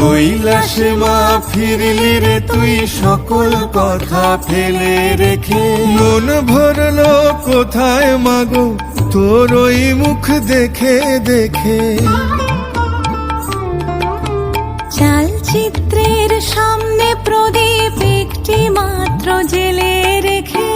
কৈলাসে মা ফিরলি রে তুই সকল কথা ফেলে রেখে। মন ভরলো কোথায় মাগো? তোর ওই মুখ দেখে দেখে। চালচিত্রের সামনে প্রদীপ